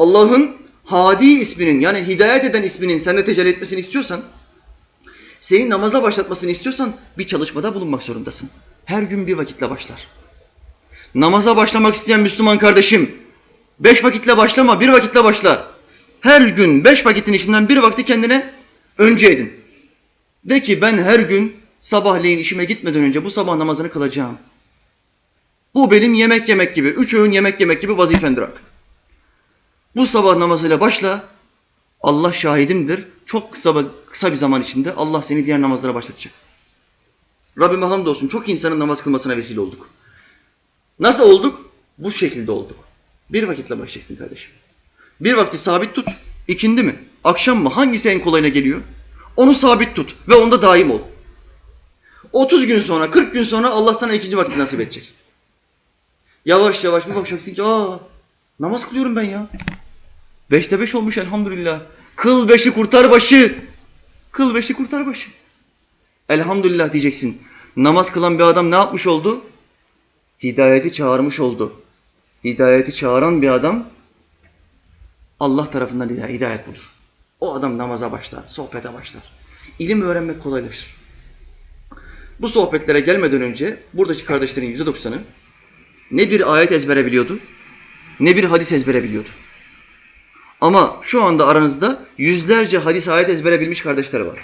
Allah'ın Hadi isminin yani hidayet eden isminin sende tecelli etmesini istiyorsan, seni namaza başlatmasını istiyorsan bir çalışmada bulunmak zorundasın. Her gün bir vakitle başlar. Namaza başlamak isteyen Müslüman kardeşim, beş vakitle başlama, bir vakitle başla. Her gün beş vakitin içinden bir vakti kendine önce edin. De ki ben her gün sabahleyin işime gitmeden önce bu sabah namazını kılacağım. Bu benim yemek yemek gibi, üç öğün yemek yemek gibi vazifemdir artık. Bu sabah namazıyla başla. Allah şahidimdir. Çok kısa, kısa bir zaman içinde Allah seni diğer namazlara başlatacak. Rabbime hamdolsun çok insanın namaz kılmasına vesile olduk. Nasıl olduk? Bu şekilde olduk. Bir vakitle başlayacaksın kardeşim. Bir vakti sabit tut. İkindi mi? Akşam mı? Hangisi en kolayına geliyor? Onu sabit tut ve onda daim ol. 30 gün sonra, 40 gün sonra Allah sana ikinci vakti nasip edecek. Yavaş yavaş bir bakacaksın ki aa namaz kılıyorum ben ya. Beşte beş olmuş elhamdülillah. Kıl beşi kurtar başı. Kıl beşi kurtar başı. Elhamdülillah diyeceksin. Namaz kılan bir adam ne yapmış oldu? Hidayeti çağırmış oldu. Hidayeti çağıran bir adam Allah tarafından hidayet bulur. O adam namaza başlar, sohbete başlar. İlim öğrenmek kolaylaşır. Bu sohbetlere gelmeden önce buradaki kardeşlerin yüzde doksanı ne bir ayet ezbere biliyordu, ne bir hadis ezbere biliyordu. Ama şu anda aranızda yüzlerce hadis ayet ezbere bilmiş kardeşler var.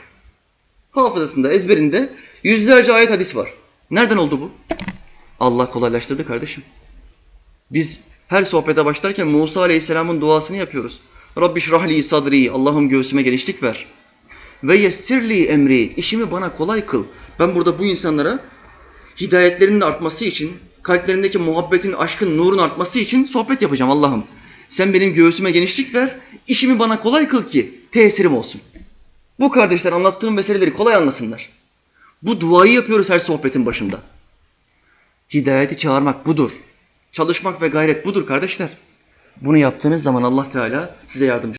Hafızasında, ezberinde yüzlerce ayet hadis var. Nereden oldu bu? Allah kolaylaştırdı kardeşim. Biz her sohbete başlarken Musa Aleyhisselam'ın duasını yapıyoruz. Rabbi şrahli sadri, Allah'ım göğsüme genişlik ver. Ve yessirli emri, işimi bana kolay kıl. Ben burada bu insanlara hidayetlerinin artması için, kalplerindeki muhabbetin, aşkın, nurun artması için sohbet yapacağım Allah'ım. Sen benim göğsüme genişlik ver, işimi bana kolay kıl ki tesirim olsun. Bu kardeşler anlattığım meseleleri kolay anlasınlar. Bu duayı yapıyoruz her sohbetin başında. Hidayeti çağırmak budur. Çalışmak ve gayret budur kardeşler. Bunu yaptığınız zaman Allah Teala size yardımcı